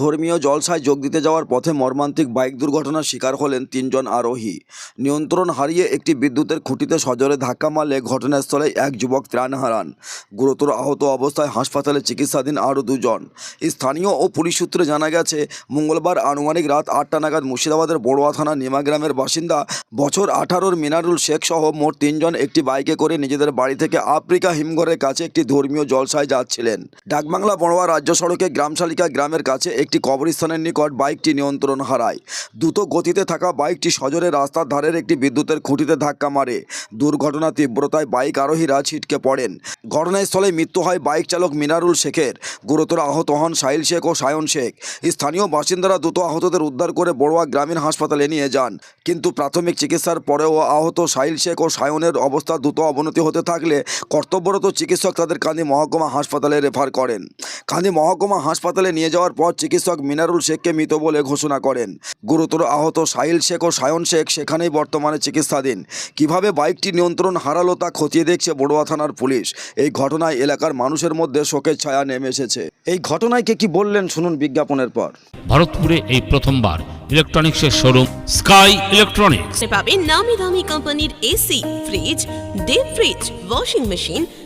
ধর্মীয় জলসায় যোগ দিতে যাওয়ার পথে মর্মান্তিক বাইক দুর্ঘটনার শিকার হলেন তিনজন আরোহী। নিয়ন্ত্রণ হারিয়ে একটি বিদ্যুতের খুঁটিতে সজোরে ধাক্কা মারলে ঘটনাস্থলে এক যুবক ত্রাণ হারান। গুরুতর আহত অবস্থায় হাসপাতালে চিকিৎসাধীন আরও দুজন। স্থানীয় ও পুলিশ সূত্রে জানা গেছে, মঙ্গলবার আনুমানিক রাত আটটা নাগাদ মুর্শিদাবাদের বড়ুয়া থানা নিমা গ্রামের বাসিন্দা বছর আঠারোর মিনারুল শেখ সহ মোট তিনজন একটি বাইকে করে নিজেদের বাড়ি থেকে আফ্রিকা হিমঘরের কাছে একটি ধর্মীয় জলসায় যাচ্ছিলেন। ডাকবাংলা বড়ুয়া রাজ্য সড়কে গ্রামশালিকা গ্রামের কাছে একটি কবরস্থানের নিকট বাইকটি নিয়ন্ত্রণ হারায়। দ্রুত গতিতে থাকা বাইকটি সজোরে রাস্তার ধারের একটি বিদ্যুতের খুঁটিতে ধাক্কা মারে। দুর্ঘটনা তীব্রতায় বাইক আরোহীরা ছিটকে পড়েন। ঘটনাস্থলে মৃত্যু হয় বাইক চালক মিনারুল শেখের। গুরুতর আহত হন সাহিল শেখ ও সায়ন শেখ। স্থানীয় বাসিন্দারা দ্রুত আহতদের উদ্ধার করে বড়ুয়া গ্রামীণ হাসপাতালে নিয়ে যান। কিন্তু প্রাথমিক চিকিৎসার পরেও আহত সাহিল শেখ ও সায়নের অবস্থা দ্রুত অবনতি হতে থাকলে কর্তব্যরত চিকিৎসক তাদের কান্দি মহকুমা হাসপাতালে রেফার করেন। কান্দি মহকুমা হাসপাতালে নিয়ে যাওয়ার পর চিকিৎসক মিনারুল শেখকে মৃত বলে ঘোষণা করেন। গুরুতর আহত সাহিল শেখ ও সায়ন শেখ সেখানেই বর্তমানে চিকিৎসাধীন। কীভাবে বাইকটি নিয়ন্ত্রণ হারালো তা খতিয়ে দেখছে বড়ুয়া থানার পুলিশ। এই ঘটনায় এলাকার মানুষের মধ্যে শোকের ছায়া নেমে এসেছে। এই ঘটনায় কে কি বললেন শুনুন বিজ্ঞাপনের পর। ভারতপুরে এই প্রথমবার ইলেকট্রনিক্সের শোরুম স্কাই ইলেকট্রনিক্স। পাবেন নামি দামি কোম্পানির AC fridge deep fridge washing machine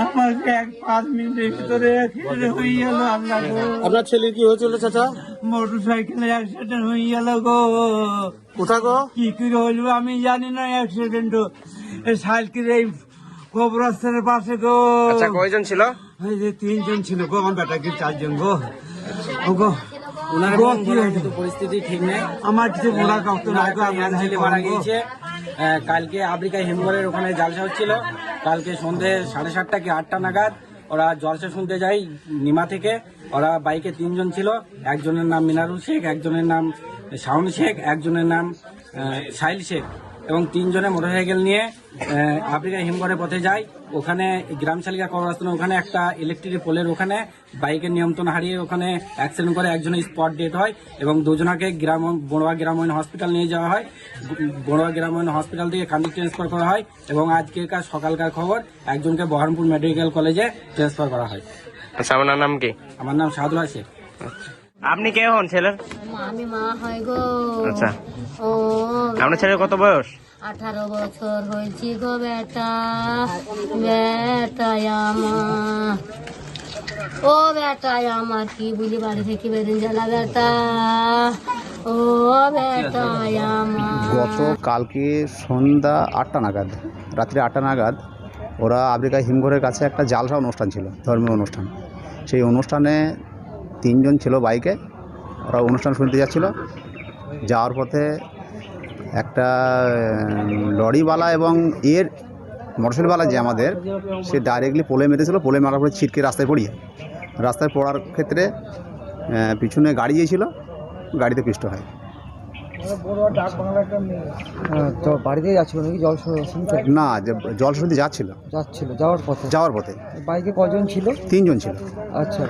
এক পাঁচ মিনিটের ভিতরে অ্যাক্সিডেন্ট হয়ে গেল আল্লাহ গো। আপনার ছেলের কি হয়েছিল চাচা? মোটর সাইকেলে অ্যাক্সিডেন্ট হয়ে গেল গো। কোথা গো? কি করে হইল আমি জানি না অ্যাক্সিডেন্ট এই সাইকেল এই কবরস্থানের পাশে গো। আচ্ছা কয়জন ছিল? এই যে তিনজন ছিল গো আমার বেটা কি চারজন গো? গো ওনার কি পরিস্থিতি ঠিক নেই। আমার কিছু কাউকে গো ছেলে মারা গিয়েছে। কালকে আফ্রিকা হিমঘরের ওখানে জালসা হচ্ছিল। কালকে সন্ধে সাড়ে সাতটা কি আটটা নাগাদ ওরা জলসা শুনতে যাই, নিমা থেকে। ওরা বাইকে তিনজন ছিল, একজনের নাম মিনারুল শেখ, একজনের নাম শাওন শেখ, একজনের নাম সাহিল শেখ। এবং তিনজনে মোটরসাইকেল নিয়ে আফ্রিকা হিমঘরের পথে যায়। ওখানে গ্রাম শালিকা কবরস্থান ওখানে একটা ইলেকট্রিক পোলের ওখানে বাইকের নিয়ন্ত্রণ হারিয়ে ওখানে অ্যাক্সিডেন্ট করে একজনের স্পট ডেট হয় এবং দুজনাকে গ্রাম বড়ুয়া গ্রামীণ হসপিটাল নিয়ে যাওয়া হয়। বড়ুয়া গ্রামীণ হসপিটাল থেকে কান্দি ট্রান্সফার করা হয় এবং আজকেরকার সকালকার খবর একজনকে বহরমপুর মেডিকেল কলেজে ট্রান্সফার করা হয়। আচ্ছা আপনার নাম কি? আমার নাম সাদুল্লাহ শেখ আপনি কে হন ছেলের? আমি মা হয় গো। আচ্ছা। ও। আপনার ছেলের কত বয়স? আঠারো বছর হয়েছি গো বেটা। বেটাই আমার। ও বেটাই আমার কি বুঝি বাড়ি থেকে বেরিয়ে জ্বালা বেটা। ও আমার। গত কালকে সন্ধ্যা আটটা নাগাদ রাত্রি আটটা নাগাদ ওরা আফ্রিকা হিমঘরের কাছে একটা জালসা অনুষ্ঠান ছিল ধর্মীয় অনুষ্ঠান। সেই অনুষ্ঠানে তিনজন ছিল বাইকে, ওরা অনুষ্ঠান শুনতে যাচ্ছিল। যাওয়ার পথে একটা লরিওয়ালা এবং এর মোটরসাইকেলওয়ালা যে আমাদের, সে ডাইরেক্টলি পোলে মেরেছিল, পোলে মারার পরে ছিটকে রাস্তায় পড়িয়ে। রাস্তায় পড়ার ক্ষেত্রে পিছনে গাড়ি গিয়েছিল, গাড়িতে পিষ্ট হয়। হ্যাঁ, তো বাড়িতে যাচ্ছিল নাকি? জল শুনতে না যে জল শুনতে যাচ্ছিল। যাচ্ছিল যাওয়ার পথে? যাওয়ার পথে। বাইকে কজন ছিল? তিনজন ছিল। আচ্ছা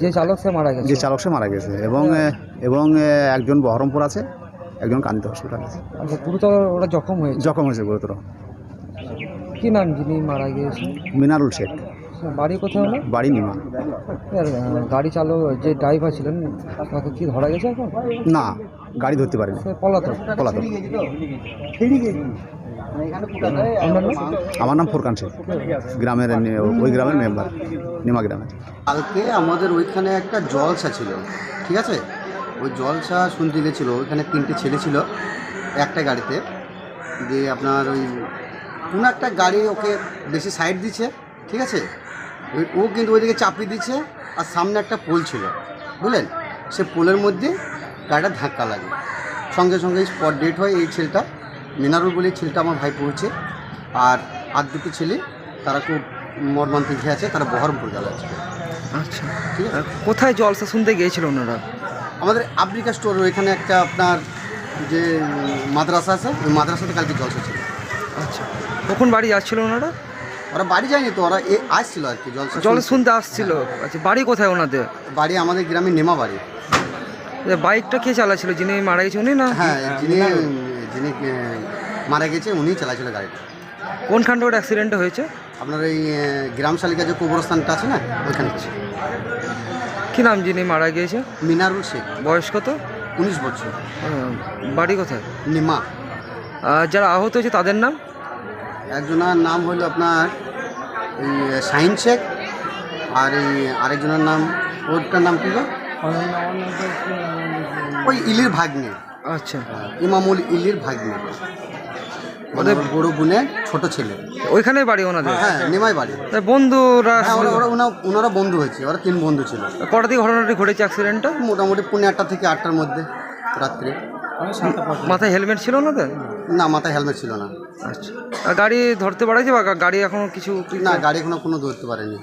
যে চালক সে মারা গেছে? যে চালক সে মারা গেছে এবং এ, এবং এ, একজন বহরমপুর আছে একজন কান্দিত হসপিটাল আছে। আচ্ছা গুরুতর ওরা জখম হয়েছে? জখম হয়েছে গুরুতর। কি নাম যিনি মারা গিয়েছে মিনারুল শেখ। বাড়ি কোথায় হলো বাড়ি নিমা। আর, আহ, গাড়ি চালক যে ড্রাইভার ছিলেন তাকে কি ধরা গেছে এখন? না গাড়ি ধরতে পারেনি। পলাতক। পলাতক। আমার নাম ফুরকান শেখ। গ্রামের ওই গ্রামের মেম্বার নিমা গ্রামের কালকে আমাদের ওইখানে একটা জলসা ছিল ঠিক আছে? ওই জলসা শুনতে গেছিল ওইখানে তিনটে ছেলে ছিল একটা গাড়িতে। দিয়ে আপনার ওই কোনো একটা গাড়ি ওকে বেশি সাইড দিচ্ছে ঠিক আছে? ওই- ও কিন্তু ওইদিকে চাপিয়ে দিচ্ছে আর সামনে একটা পোল ছিল বুঝলেন? সে পোলের মধ্যে গাড়িটা ধাক্কা লাগে। সঙ্গে সঙ্গে স্পট ডেট হয় এই ছেলেটা। মিনারুল বলে ছেলেটা আমার ভাই পড়ছে আর আর দুটো ছেলে তারা খুব মর্মান্তিক হয়ে আছে তারা বহরমপুর গেল আজকে আচ্ছা। ঠিক আছে? কোথায় জলসা শুনতে গিয়েছিল ওনারা? আমাদের আফ্রিকা স্টোর ওইখানে একটা আপনার যে মাদ্রাসা আছে ওই মাদ্রাসাতে কালকে জলসা ছিল। আচ্ছা। কখন বাড়ি যাচ্ছিল ওনারা? ওরা বাড়ি যায়নি তো ওরা এ আসছিল আর কি জলসা জল শুনতে। আসছিল। আচ্ছা বাড়ি কোথায় ওনাদের? বাড়ি আমাদের গ্রামে নেমা বাড়ি। বাইকটা কে চালাচ্ছিল? যিনি মারা গেছে উনি না? হ্যাঁ যিনি যিনি মারা গেছে উনিই চালাছিল গাড়িটা। কোনখানটা ওর অ্যাক্সিডেন্ট হয়েছে? আপনার এই গ্রাম শালিকা যে কবরস্থানটা আছে না ওইখানে। কী নাম যিনি মারা গিয়েছে? মিনারুল শেখ। বয়স কত? উনিশ বছর। বাড়ি কোথায়? নিমা। আর যারা আহত হয়েছে তাদের নাম? একজনের নাম হলো আপনার এই শাহিন শেখ আর এই আরেকজনের নাম ওরটার নাম কি? ওই ইলির ভাগ্নে। আচ্ছা। ইমামুল ইলির ভাগ্নে। ওদের বড় বোনের ছোট ছেলে। ওইখানেই বাড়ি ওনাদের? হ্যাঁ নেমাই বাড়ি। বন্ধুরা হ্যাঁ ওরা ওরা ওনা- ওনারা বন্ধু হয়েছে ওরা তিন বন্ধু ছিল। কটা দিয়ে ঘটনাটি ঘটেছে অ্যাক্সিডেন্টটা মোটামুটি পৌনে আটটা থেকে আটটার মধ্যে রাত্রে। মাথায় হেলমেট ছিল ওনাদের? না মাথায় হেলমেট ছিল না। আচ্ছা। আর গাড়ি ধরতে পারাইছে বা গাড়ি এখনও কিছু না গাড়ি এখনও কোনো ধরতে পারেনি।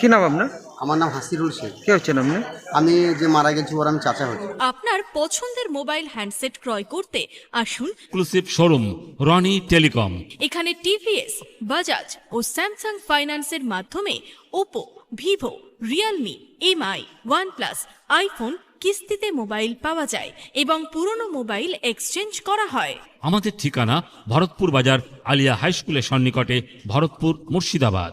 কি নাম আপনার? আমার নাম হাসিরুল শেখ। কে হচ্ছেন আপনি? আমি যে মারা গেছি ওর আমি চাচা হচ্ছি। আপনার পছন্দের মোবাইল হ্যান্ডসেট ক্রয় করতে আসুন। এক্সক্লুসিভ শোরুম রনি টেলিকম এখানে টিভিএস বাজাজ ও স্যামসাং ফাইন্যান্সের মাধ্যমে Oppo Vivo Realme Mi OnePlus iPhone কিস্তিতে মোবাইল পাওয়া যায় এবং পুরনো মোবাইল এক্সচেঞ্জ করা হয়। আমাদের ঠিকানা ভরতপুর বাজার আলিয়া হাই স্কুলের সন্নিকটে Bharatpur Murshidabad.